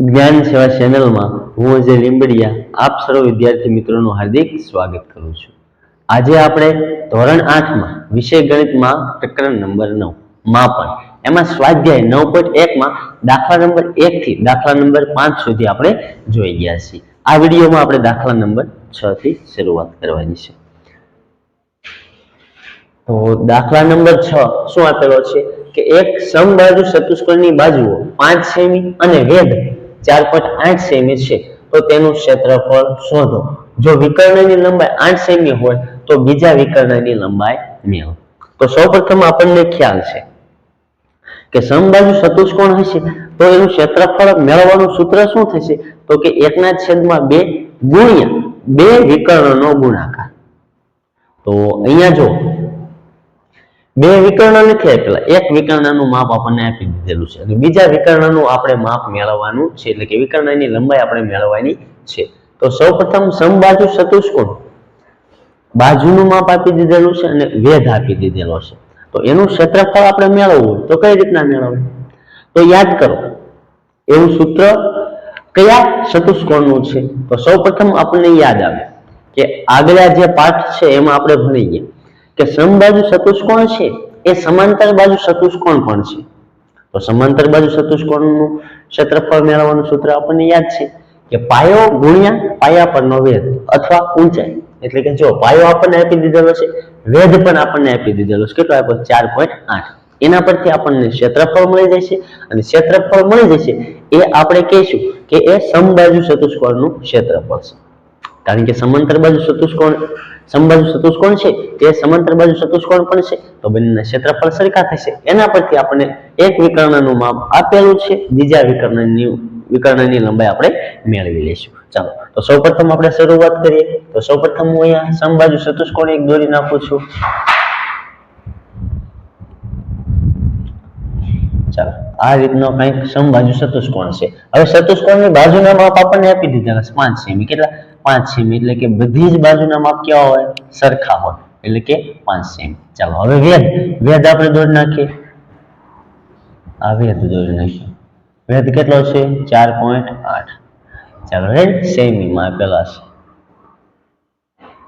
જ્ઞાન સેવા ચેનલમાં હું અજય લીંબડિયા, આપ સર્વ વિદ્યાર્થી મિત્રોનું હાર્દિક સ્વાગત કરું છું. આજે આપણે ધોરણ આઠમાં વિષય ગણિતમાં પ્રકરણ નંબર નવ, માપન. એમાં સ્વાધ્યાય નવ પોઈન્ટ એકમાં દાખલા નંબર એકથી દાખલા નંબર પાંચ સુધી આપણે જોઈ ગયા છીએ. આ વિડીયોમાં આપણે દાખલા નંબર છ થી શરૂઆત કરવાની છે. તો દાખલા નંબર છ શું આપેલો છે? કે એક સમબાજુ ચતુષ્કોણની બાજુઓ પાંચ સેમી અને વેધ ચાર પોઈન્ટ આઠ સેમી છે, તો તેનું ક્ષેત્રફળ શોધો. જો વિકર્ણની લંબાઈ આઠ સેમી હોય, તો બીજા વિકર્ણની લંબાઈ મેળવો તો સૌપ્રથમ આપણને ખ્યાલ છે કે સમબાજુ ચતુષ્કોણ હશે? તો એનું ક્ષેત્રફળ મેળવવાનું સૂત્ર શું થશે? તો કે એકના છેદમાં બે ગુણ્યા બે વિકર્ણનો ગુણાકાર. તો અહીંયા જો બે વિકર્ણ નથી આપેલા એક વિકર્ણનું માપ આપણને આપી દીધેલું છે અને બીજા વિકર્ણનું આપણે માપ મેળવવાનું છે. એટલે કે વિકર્ણની લંબાઈ આપણે મેળવવાની છે. તો સૌપ્રથમ સમબાજુ ચતુષ્કોણ બાજુનું માપ આપી દીધેલું છે અને વેધ આપી દીધેલો છે. તો એનું ક્ષેત્રફળ આપણે મેળવવું તો કઈ રીતના મેળવવું? તો યાદ કરો, એવું સૂત્ર કયા ચતુષ્કોણનું છે? તો સૌપ્રથમ આપણને યાદ આવે કે આગલા જે પાઠ છે એમાં આપણે ભણી ગયા. કે સમબાજુ ચતુષ્કોણ છે? એ સમાંતર બાજુ ચતુષ્કોણ પણ છે? તો સમાંતર બાજુ ચતુષ્કોણનું ક્ષેત્રફળ મેળવવાનું સૂત્ર આપણને યાદ છે કે પાયો ગુણ્યા પાયા પરનો વેધ અથવા ઊંચાઈ. એટલે કે જો પાયો આપણને આપી દીધેલો છે, વેધ પણ આપણને આપી દીધેલો છે. કેટલો આપ્યો? ચાર પોઈન્ટ આઠ. એના પરથી આપણને ક્ષેત્રફળ મળી જશે અને ક્ષેત્રફળ મળી જશે એ આપણે કહીશું કે એ સમબાજુ ચતુષ્કોણનું ક્ષેત્રફળ છે. કારણ કે સમાંતર બાજુ ચતુષ્કોણ સમબાજુ ચતુષ્કોણ છે? તે સમાંતર બાજુ ચતુષ્કોણ પણ છે? તો બંનેના ક્ષેત્રફળ સરખા થશે. એના પરથી આપણે એક વિકર્ણનું માપ આપેલું છે. બીજા વિકર્ણની વિકર્ણની લંબાઈ આપણે મેળવી લઈશું. ચાલો, તો સૌપ્રથમ આપણે શરૂઆત કરીએ. તો સૌપ્રથમ હું અહીંયા સમબાજુ ચતુષ્કોણ એક દોરી નાખું છું. ચાલો, આ રીતનો કંઈક સમબાજુ ચતુષ્કોણ છે. હવે ચતુષ્કોણની બાજુના માપ આપણને આપી દીધેલા છે. પાંચ સેમી. કેટલા? પાંચ સેમી, એટલે કે બધી જ બાજુના માપ કેવા હોય? સરખા હોય. એટલે કે પાંચ સેમી. ચાલો, હવે વેદ વેદ આપણે દોડી નાખીએ. આ વેદ દોડી નાખીએ. વેદ કેટલો છે? ચાર પોઈન્ટ આઠ. ચાલો રેડ સેમીમાં આપેલા છે.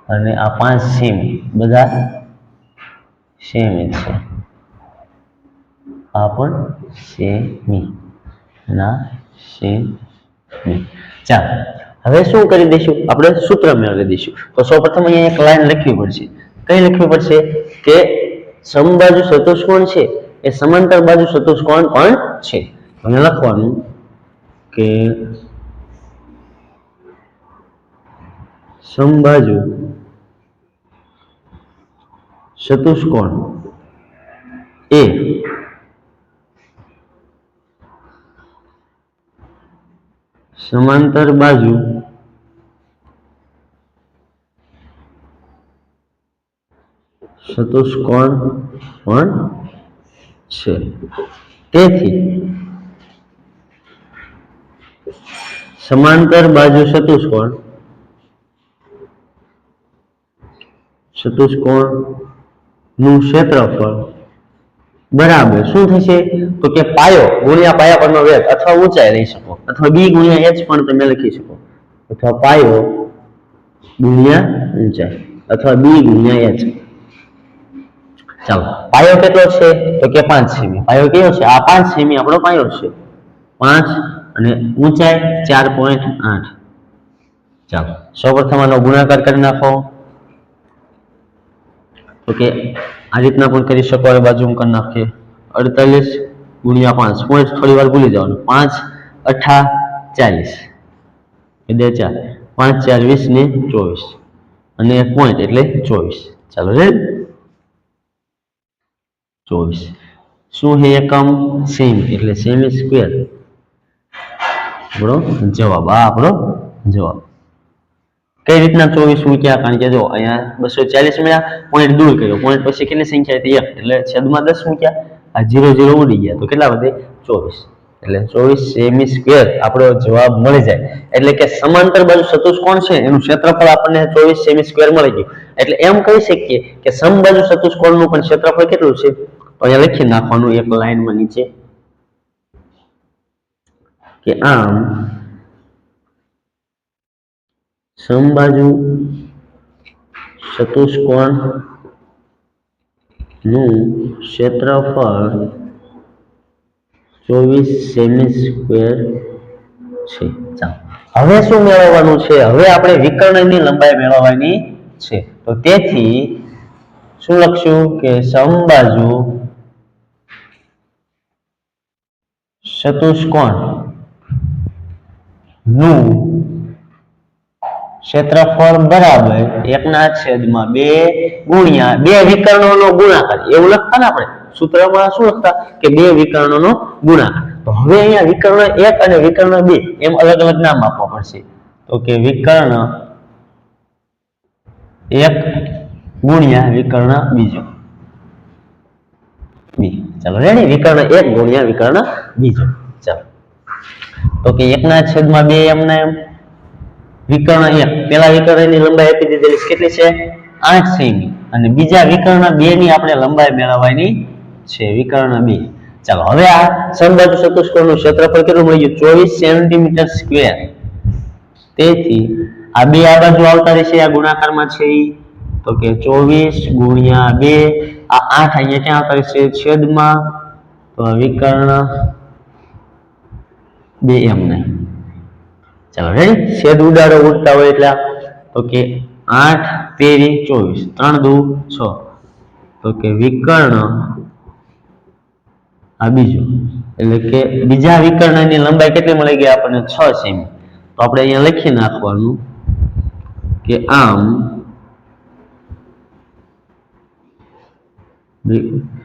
અને આ પાંચ સેમી બધા સેમી છે. આ પણ સેમી. ના, સેમી. ચાલો હવે શું કરી દઈશું? આપણે સૂત્ર મેળવી દઈશું. તો સૌપ્રથમ અહીંયા એક લાઈન લખવી પડશે. કઈ લખવી પડશે? કે સમબાજુ ચતુષ્કોણ છે? એ સમાંતર બાજુ ચતુષ્કોણ પણ છે. અને લખવાનું કે સમબાજુ ચતુષ્કોણ એ સમાંતર બાજુ ચતુષ્કોણ પણ છે. તેથી સમાંતર બાજુ ચતુષ્કોણ ચતુષ્કોણનું ક્ષેત્રફળ બરાબર. શું થશે? તો કે પાયો, ગુણ્યા પાયા પરનો વેગ અથવા ઊંચાઈ લઈ શકો. અથવા બી ગુણ્યા એચ પણ તમે લખી શકો. અથવા પાયો ગુણ્યા ઊંચાઈ. અથવા બી ગુણ્યા એચ. ચાલો. પાયો કેટલો છે? તો કે પાંચ સેમી. પાયો કયો છે? આ પાંચ સેમી આપણો પાયો છે. પાંચ અને ઊંચાઈ ચાર પોઈન્ટ આઠ. ચાલો. સૌપ્રથમ આનો ગુણાકાર કરી નાખો. તો કે આ રીતના પણ કરી શકો હવે બાજુ કરી નાખીએ. અડતાલીસ ગુણ્યા પાંચ, પોઈન્ટ થોડી વાર ભૂલી જવાનું. પાંચ, અઠા, ચાલીસ. બે, ચાર. પાંચ, ચાર, વીસ ને ચોવીસ. અને પોઈન્ટ એટલે ચોવીસ. ચાલો રેડ? ચોવીસ. શું છે એકમ? સેમી એટલે સેમી સ્ક્વેર આપણો જવાબ, આ આપણો જવાબ. કઈ રીતના ચોવીસ મૂક્યા કારણ કે જો અહીંયા બસો ચાલીસ મળ્યા પોઈન્ટ દૂર કર્યો. પોઈન્ટ પછી કેટલી સંખ્યા હતી? એક. એટલે છેદમાં દસ મૂક્યા આ જીરો જીરો ઉડી ગયા. તો કેટલા વધે? ચોવીસ. એટલે ચોવીસ સેમી સ્ક્વેર આપણો જવાબ મળી જાય. એટલે કે સમાંતર બાજુ ચતુષ્કોણ છે? એનું ક્ષેત્રફળ આપણને ચોવીસ સેમી સ્ક્વેર મળી ગયું. એટલે એમ કહી શકીએ કે સમબાજુ ચતુષ્કોણનું પણ ક્ષેત્રફળ કેટલું છે? તો અહીંયા લખી નાખવાનું એક લાઈનમાં નીચે. કે આમ સમબાજુ ચતુષ્કોણ ક્ષેત્રફળ ચોવીસ સેમી સ્ક્વેર છે. હવે શું મેળવવાનું છે? હવે આપણે વિકર્ણની લંબાઈ મેળવવાની છે. તો તેથી શું લખશું કે સમબાજુ ચતુષ્કોણનું ક્ષેત્રફળ બરાબર એકના છેદમાં બે ગુણ્યા બે વિકર્ણોનો ગુણાકાર. એવું લખતા ને આપણે. સૂત્રમાં શું લખતા? કે બે વિકર્ણોનો ગુણાકાર. તો હવે અહીંયા વિકર્ણ એક અને વિકર્ણ બે, એમ અલગ અલગ નામ આપવા પડશે. તો કે વિકર્ણ એક ગુણ્યા વિકર્ણ બીજો. બી. ચાલો, રેડી? વિકર્ણ એક ગુણ્યા વિકર્ણ બીજો. ચાલો. તો કે એકના છેદમાં બે એમના એમ? વિકર્ણ એક પેલા વિકર્ણની લંબાઈ આપી દીધેલી કેટલી છે? આઠ સેમી. અને બીજા વિકર્ણ બે ની આપણે લંબાઈ મેળવવાની છે. વિકર્ણ બે. ચાલો, હવે આ સમબાજુ ચતુષ્કોણનું ક્ષેત્રફળ કેટલું મળી ચોવીસ સેન્ટીમીટર સ્ક્વેર. તેથી આ બે આ બાજુ આવતા રહેશે, આ ગુણાકારમાં છે તો કે ચોવીસ ગુણ્યા બે. આ આઠ અહીંયા ક્યાં આવતા રહેશે? છેદમાં. તો વિકર્ણ બે એમ નહીં. ચાલો રેડી છેદ ઉડાડો, ઉડતા હોય એટલે. તો આઠ, તેરી, ચોવીસ. ત્રણ, દુ, છ. તો કે વિકર્ણ. આ બીજું. એટલે કે બીજા વિકર્ણની લંબાઈ કેટલી મળી ગઈ? આપણને છ સેમી. તો આપણે અહીંયા લખી નાખવાનું કે આમ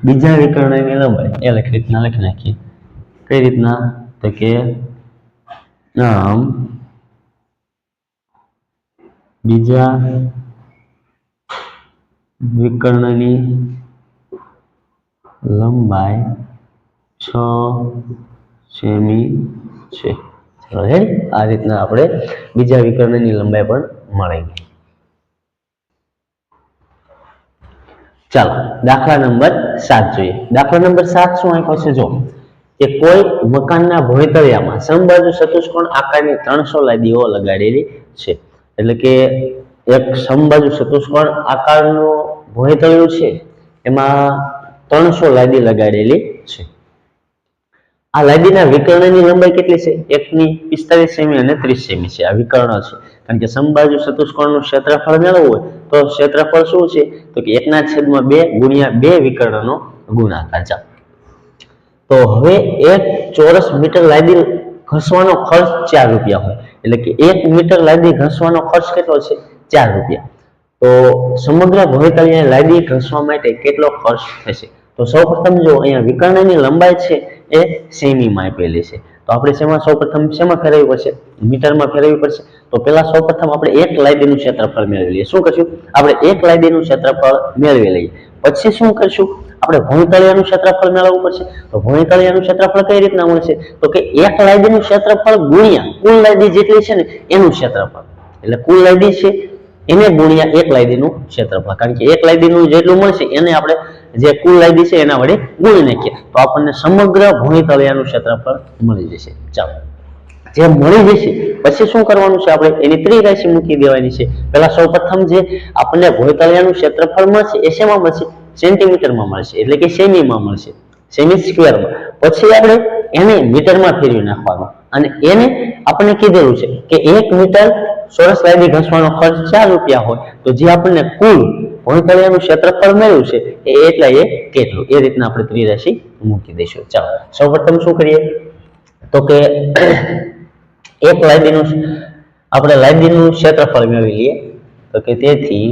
બીજા વિકર્ણની લંબાઈ. એ લખી રીતના લખી નાખીએ. કઈ રીતના? તો કે આમ બીજા વિકર્ણની લંબાઈ છ સેમી છે. આ રીતના આપણે બીજા વિકર્ણની લંબાઈ પણ મળી ચાલો, દાખલા નંબર સાત જોઈએ. દાખલા નંબર સાત શું આપ્યો છે? જો, કે કોઈ મકાનના ભોયતળિયામાં સમબાજુ ચતુષ્કોણ આકારની ત્રણસો લાદીઓ લગાડેલી છે. એટલે કે એક સમબાજુ ચતુષ્કોણ આકારનું ભોંયતળિયું છે, એમાં ત્રણસો લાદી લગાડેલી છે. આ લાદીના વિકર્ણની લંબાઈ કેટલી છે? એકની પિસ્તાલીસ સેમી અને ત્રીસ સેમી છે. આ વિકર્ણ છે. કારણ કે સમબાજુ ચતુષ્કોણનું ક્ષેત્રફળ મેળવવું હોય તો ક્ષેત્રફળ શું છે? તો કે એકના છેદમાં બે ગુણ્યા બે વિકર્ણનો ગુણાકાર. ચાલો. તો હવે એક ચોરસ મીટર લાદી ઘસવાનો ખર્ચ ચાર રૂપિયા હોય. એટલે કે એક મીટર લાદી ઘસવાનો ખર્ચ કેટલો છે? ચાર રૂપિયા. તો સમગ્ર ભોયતળિયા લાદી ઘસવા માટે કેટલો ખર્ચ થશે? તો સૌપ્રથમ જો અહીંયા વિકર્ણની લંબાઈ છે એ સેમીમાં આપેલી છે. તો આપણે શેમાં સૌપ્રથમ શેમાં ફેરવવી પડશે? મીટરમાં ફેરવવી પડશે. તો પહેલા સૌપ્રથમ આપણે એક લાદીનું ક્ષેત્રફળ મેળવી લઈએ. શું કરશું? આપણે એક લાદીનું ક્ષેત્રફળ મેળવી લઈએ. પછી શું કરશું? આપણે ભોંયતળિયાનું ક્ષેત્રફળ મેળવવું પડશે. તો ભોંયતળિયાનું ક્ષેત્રફળ કઈ રીતના મળશે? તો કે એક લાદીનું ક્ષેત્રફળ ગુણ્યા, કુલ લાદી જેટલી છે ને, એનું ક્ષેત્રફળ. એટલે કુલ લાદી છે, એને ગુણ્યા એક લાદીનું ક્ષેત્રફળ. કારણ કે એક લાદીનું જેટલું મળશે, એને આપણે જે કુલ લાદી છે, એના વડે ગુણી નાખીએ. તો આપણને સમગ્ર ભોંયતળિયાનું ક્ષેત્રફળ મળી જશે. ચાલો. જે મળી જશે, પછી શું કરવાનું છે આપણે? એની ત્રિરાશિ મૂકી દેવાની છે. પહેલા સૌપ્રથમ જે આપણને ભોયતળિયાનું ક્ષેત્રફળ મળશે, એ શેમાં મળશે? સેન્ટીમીટરમાં મળશે, એટલે કે સેમીમાં મળશે, સેમી સ્ક્વેરમાં. પછી આપણે એને મીટરમાં ફેરવી નાખવાનું. અને એને આપણને કીધેલું છે કે એક મીટર ચોરસ લાદી ઘસવાનો ખર્ચ ચાર રૂપિયા હોય. તો જે આપણને કુલ ભોયતળિયાનું ક્ષેત્રફળ મળ્યું છે, એ એટલા એ કેટલું? એ રીતના આપણે ત્રિરાશિ મૂકી દઈશું. ચાલો, સૌપ્રથમ શું કરીએ? તો કે એક લાદીનું આપણે લાદીનું ક્ષેત્રફળ મેળવી લઈએ. તો કે તેથી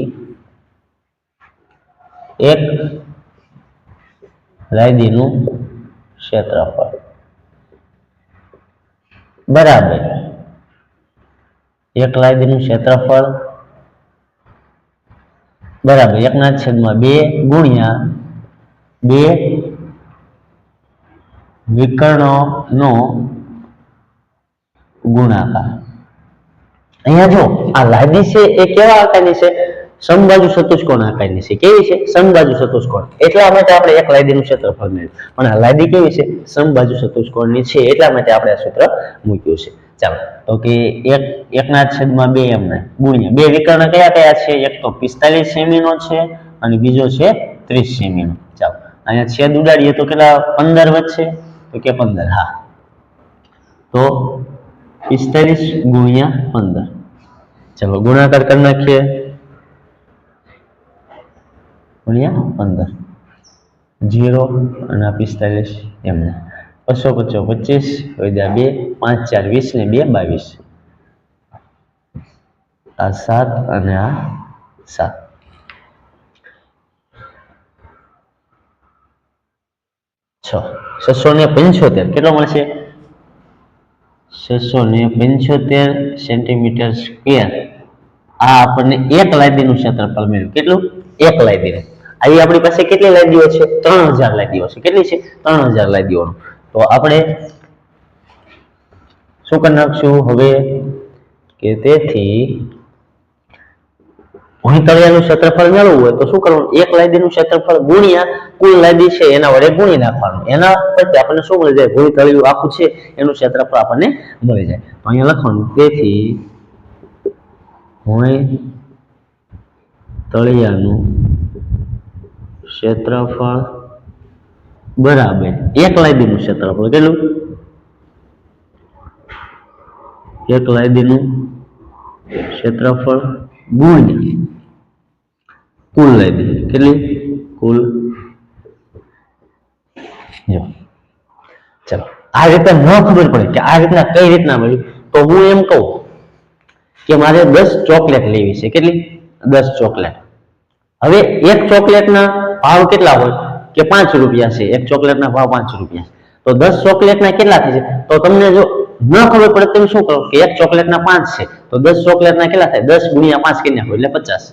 એક રાયદીનું ક્ષેત્રફળ. બરાબર. એક લાદીનું ક્ષેત્રફળ. બરાબર. એકના છેદમાં બે ગુણ્યા બે વિકર્ણોનો ગુણાકાર. અહીંયા જો આ લાદી છે એ કેવા આકારની છે? સમબાજુ ચતુષ્કોણ આકારની છે. કેવી છે? સમબાજુ ચતુષ્કોણ એટલા માટે આપણે એક લાયદીનું ક્ષેત્રફળ મેળવ્યું. પણ આ લાયદી કેવી છે? સમબાજુ ચતુષ્કોણની છે. એટલા માટે આપણે આ સૂત્ર મૂક્યું છે. ચાલો, તો કે એક એકના છેદમાં બે એમને. ગુણ્યા. બે વિકર્ણ કયા કયા છે? એક તો પિસ્તાલીસ સેમીનો છે અને બીજો છે ત્રીસ સેમીનો. ચાલો, અહીંયા છેદ ઉડાડીએ તો કેટલા? પંદર વધશે? તો કે પંદર. હા. તો પિસ્તાલીસ ગુણ્યા પંદર. ચલો, ગુણાકાર કરી નાખીએ. ગુણ્યા પંદર. જીરો અને પિસ્તાલીસ એમને. બસો પચો પચીસ વધ્યા બે, પાંચ, ચાર, વીસ ને બે, બાવીસ. આ સાત અને આ સાત. છ. છસો ને પંચોતેર. કેટલો મળશે? છસો ને પંચોતેર સેન્ટીમીટર સ્ક્વેર. આ આપણને એક લાદીનું ક્ષેત્રફળ મળ્યું. કેટલું? એક લાદીનું આવી આપણી પાસે કેટલી લાદીઓ છે? ત્રણ હજાર લાદીઓ છે. કેટલી છે? ત્રણ હજાર તો આપણે શું કરી હવે કે તેથી ભોંયતળિયાનું ક્ષેત્રફળ મેળવવું હોય તો શું કરવાનું? એક લાદીનું ક્ષેત્રફળ ગુણ્યા કુલ લાદી છે એના વડે ગુણી નાખવાનું. એના પછી આપણને શું મળી જાય? ભોંયતળિયું આખું છે, એનું ક્ષેત્રફળ આપણને મળી જાય. તો અહીંયા લખવાનું. તેથી ભોંય તળિયાનું ક્ષેત્રફળ બરાબર. એક લાદીનું ક્ષેત્રફળ કેટલું? એક લાદીનું ક્ષેત્રફળ ગુણ્યા કુલ લાદી કેટલી? કુલ. ચલો. આ રીતે ન ખબર પડે કે આ રીતના કઈ રીતના મળ્યું. તો હું એમ કહું કે મારે દસ ચોકલેટ લેવી છે. કેટલી? દસ ચોકલેટ. હવે એક ચોકલેટના ભાવ કેટલા હોય? કે પાંચ રૂપિયા છે. એક ચોકલેટના ભાવ પાંચ રૂપિયા તો દસ ચોકલેટના કેટલા થશે તો તમને જો ન ખબર પડે તમે શું કરો કે એક ચોકલેટના પાંચ છે. તો દસ ચોકલેટના કેટલા થાય? દસ ગુણ્યા પાંચ કરી નાખો એટલે પચાસ.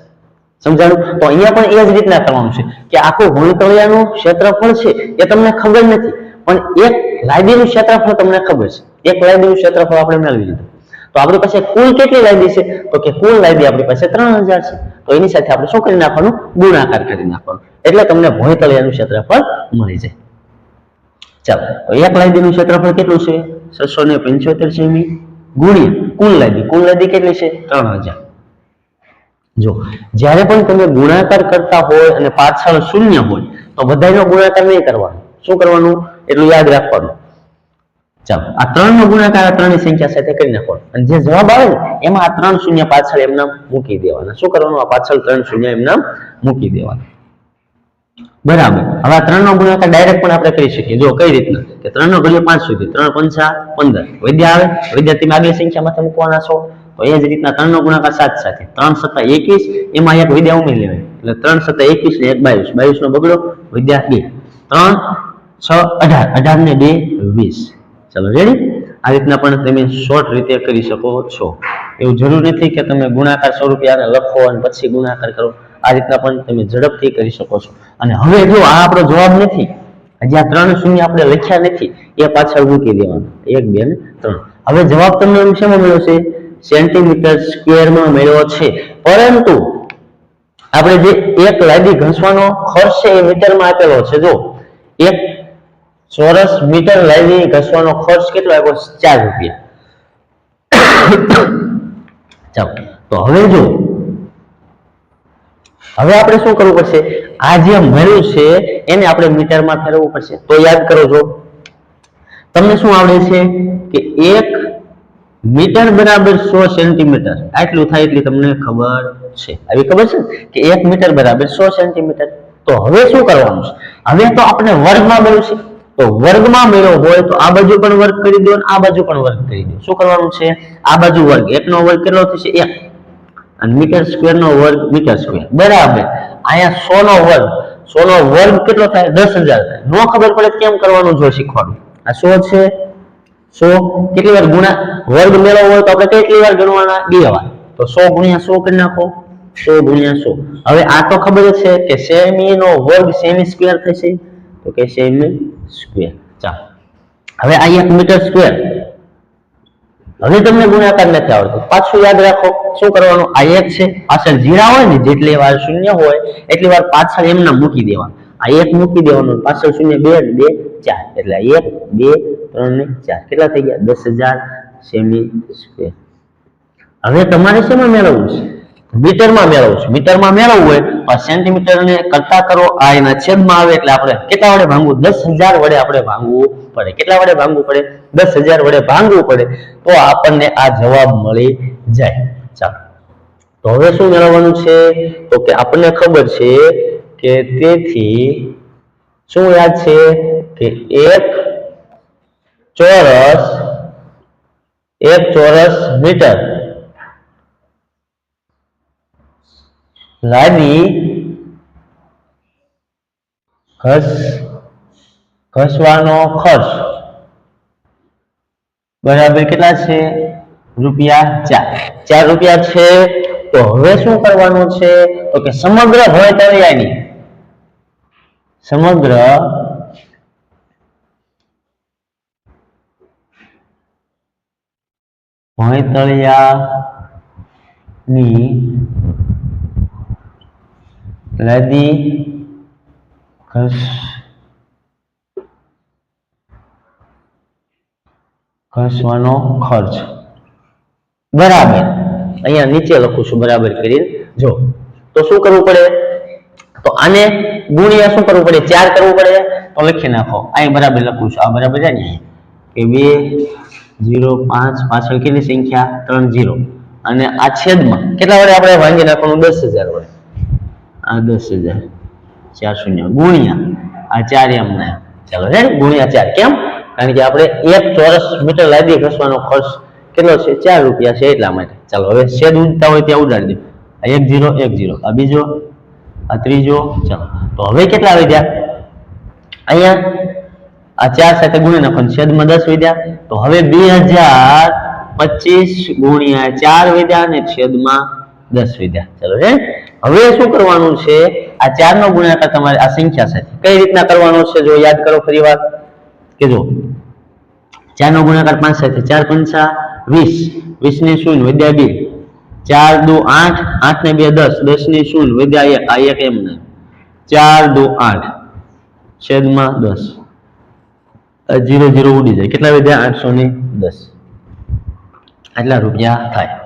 સમજાણું? તો અહીંયા પણ એ જ રીતના કરવાનું છે કે આખું ભૂણતળિયાનું ક્ષેત્રફળ છે એ તમને ખબર નથી. પણ એક લાદીનું ક્ષેત્રફળ તમને ખબર છે. એક લાદીનું ક્ષેત્રફળ આપણે મેળવી લીધું. તો આપણી પાસે કુલ કેટલી લાદી છે? તો કે કુલ લાદી આપણી પાસે ત્રણ હજાર છે. તો એની સાથે આપણે શું કરી નાખવાનું? ગુણાકાર કરી નાખવાનું. એટલે તમને ભોયતળિયાનું ક્ષેત્રફળ મળી જાય. ચાલો, તો એક લાદીનું ક્ષેત્રફળ કેટલું છે? છસો ને પંચોતેર સેમી. ગુણ્યા, કુલ લાદી કુલ લાદી કેટલી છે? ત્રણ હજાર. જો, જ્યારે પણ તમે ગુણાકાર કરતા હોય અને પાછળ શૂન્ય હોય, તો બધાનો ગુણાકાર નહીં કરવાનો. શું કરવાનું? એટલું યાદ રાખવાનું. ચાલો, આ ત્રણ નો ગુણાકાર આ ત્રણની સંખ્યા સાથે કરી નાખો અને જે જવાબ આવે ને, એમાં આ ત્રણ શૂન્ય પાછળ એમના મૂકી દેવાના. શું કરવાનું? આ પાછળ ત્રણ શૂન્ય એમના મૂકી દેવાના. બરાબર. હવે આ ત્રણ નો ગુણાકાર ડાયરેક્ટ પણ આપણે કરી શકીએ. જો કઈ રીતના? કે ત્રણ નો ઘડીએ પાંચ સુધી. ત્રણ પંચા પંદર. વિદ્યા આવે? વિદ્યાર્થી આગલી સંખ્યામાં મૂકવાના છો? તો એ જ રીતના ત્રણ નો ગુણાકાર સાત સાથે. ત્રણ સત્તા એકવીસ, એમાં એક વિદ્યા ઉમેરી લેવાય. એટલે ત્રણ સત્તા એકવીસ ને એક બાવીસ. બાવીસ નો બગડો વિદ્યા બે. ત્રણ, છ, અઢાર. અઢાર ને બે, વીસ. ચલો રેડી આ રીતના પણ તમે શોર્ટ રીતે કરી શકો છો. એવું જરૂર નથી કે તમે ગુણાકાર સ્વરૂપે આને લખો અને પછી ગુણાકાર કરો. આ રીતના પણ તમે ઝડપથી કરી શકો છો. અને હવે જો આ આપણો જવાબ નથી આ ત્રણ શૂન્ય આપણે લખ્યા નથી, એ પાછળ મૂકી દેવાનું. એક, બે ને ત્રણ. હવે જવાબ તમને એમ શેમાં મળ્યો છે? સેન્ટીમીટર સ્ક્વેરમાં મેળવ્યો છે. પરંતુ આપણે જે એક લાદી ઘસવાનો ખર્ચ છે એ મીટરમાં આપેલો છે. જો એક ચોરસ મીટર લાદી ઘસવાનો ખર્ચ કેટલો આવ્યો ચાર રૂપિયા. ચાલો, તો હવે જો, હવે આપણે શું કરવું પડશે? આ જે મળ્યું છે, એને આપણે મીટરમાં ફેરવવું પડશે. તો યાદ કરો જો, તમને શું આવડે છે? કે એક મીટર બરાબર સો સેન્ટીમીટર. આટલું થાય એટલી તમને ખબર છે. આવી ખબર છે? કે એક મીટર બરાબર સો સેન્ટીમીટર. તો હવે શું કરવાનું છે? હવે તો આપણે વર્ગમાં મળ્યું છે. તો વર્ગમાં મેળવો હોય તો આ બાજુ પણ વર્ગ કરી દો આ બાજુ પણ વર્ગ કરી દો. શું કરવાનું છે? આ બાજુ વર્ગ એકનો વર્ગ કેટલો થશે? એક. અને મીટર સ્ક્વેર નો વર્ગ મીટર સ્ક્વેર. બરાબર. અહીંયા સો નો વર્ગ. સો નો વર્ગ કેટલો થાય? દસ હજાર થાય. નો ખબર પડે કેમ કરવાનું જો શીખવાનું? આ સો છે. સો. કેટલી વાર ગુણા વર્ગ મેળવો હોય તો આપણે કેટલી વાર ગણવાના? બે વાર. તો સો ગુણ્યા સો કરી નાખો. સો ગુણ્યા સો. હવે આ તો ખબર છે કે સેમી નો વર્ગ સેમી સ્ક્વેર થશે. તો કે સેમી સ્ક્વેર ચાલો. હવે આ એક મીટર સ્ક્વેર હવે તમને ગુણાકાર નથી આવડતો. પાછું યાદ રાખો શું કરવાનું? આ એક છે પાછળ જીરા હોય ને જેટલી વાર શૂન્ય હોય એટલી વાર પાછળ એમના મૂકી દેવાનું. આ એક મૂકી દેવાનું પાછળ શૂન્ય બે ને બે ચાર. એટલે એક બે ત્રણ ને ચાર. કેટલા થઈ ગયા? દસ હજાર સેમી સ્ક્વેર હવે તમારે શેમાં મેળવવું છે? મીટરમાં મેળવવું છે. મીટરમાં મેળવવું હોય તો સેન્ટીમીટરને કરતા કરો, આ એના છેદમાં આવે એટલે આપણે કેટલા વડે ભાંગવું? દસ હજાર વડે આપણે ભાંગવું પડે. કેટલા વડે ભાંગવું પડે? દસ હજાર વડે ભાંગવું પડે. તો આપણને આ જવાબ મળી જાય. ચાલો. તો હવે શું મેળવવાનું છે? તો કે આપણને ખબર છે કે તેથી શું યાદ છે? કે એક ચોરસ એક ચોરસ મીટર. લાદી ઘસ, ઘસવાનો ખર્ચ બરાબર કેટલા છે? રૂપિયા ચાર. ચાર રૂપિયા છે, તો હવે શું કરવાનું છે? તો કે સમગ્ર ભય તળિયાની સમગ્ર ભોંયતળિયાની ઘસ ઘસવાનો ખર્ચ. બરાબર. અહીંયા નીચે લખું છું બરાબર કરીને. જો, તો શું કરવું પડે? તો આને ગુણ્યા શું કરવું પડે? ચાર કરવું પડે? તો લખી નાખો. અહીં બરાબર લખું છું. આ બરાબર છે ને? કે બે, જીરો, પાંચ, પાછળ કેટલી સંખ્યા? ત્રણ, જીરો. અને આ છેદમાં કેટલા વડે આપણે ભાંગી નાખવાનું? દસ હજાર વડે. આ દસ હજાર ચાર શૂન્ય. ગુણ્યા. આ ચાર એમને ચાલો, હે? ગુણ્યા ચાર. કેમ? કારણ કે આપણે એક ચોરસ મીટર લાદી ઘસવાનો ખર્ચ કેટલો છે? ચાર રૂપિયા છે એટલા માટે. ચાલો, હવે છેદ ઉડતા હોય ત્યાં ઉડાડી દે. આ એક જીરો એક જીરો. આ બીજો, આ ત્રીજો. ચાલો. તો હવે કેટલા વધ્યા? અહીંયા આ ચાર સાથે ગુણ્યા નાખો છેદમાં દસ વધ્યા. તો હવે બે હજાર પચીસ ગુણ્યા ચાર વધ્યા અને છેદમાં દસ વધ્યા. ચલો, હે? હવે શું કરવાનું છે? આ ચાર નો ગુણાકાર તમારે આ સંખ્યા સાથે કઈ રીતના કરવાનો છે? જો યાદ કરો ફરી વાર. કે જો ચાર નો ગુણાકાર પાંચ સાથે ચાર પંચા વીસ. વીસ ને શૂન્ય વધ્યા બે. ચાર દુ આઠ. આઠ ને બે દસ. દસ ને શૂન્ય વધ્યા એક. આ એક એમ નહીં. ચાર દુ આઠ. છેદમાં દસ. જીરો જીરો ઉડી જાય. કેટલા વધ્યા? આઠસો ને દસ. આટલા રૂપિયા થાય.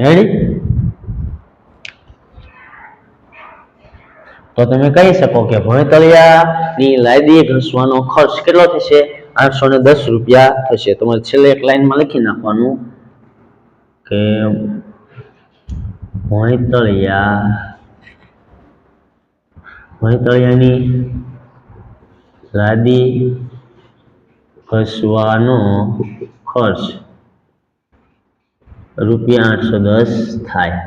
રેડી તો તમે કહી શકો કે ભણતળિયાની લાદી ઘસવાનો ખર્ચ કેટલો થશે? આઠસો ને દસ રૂપિયા થશે. તમારે છેલ્લે એક લાઈનમાં લખી નાખવાનું કે ભણતળિયા ભણતળિયાની લાદી ઘસવાનો ખર્ચ રૂપિયા આઠસો દસ થાય.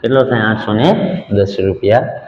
કેટલો થાય? આઠસો ને દસ રૂપિયા.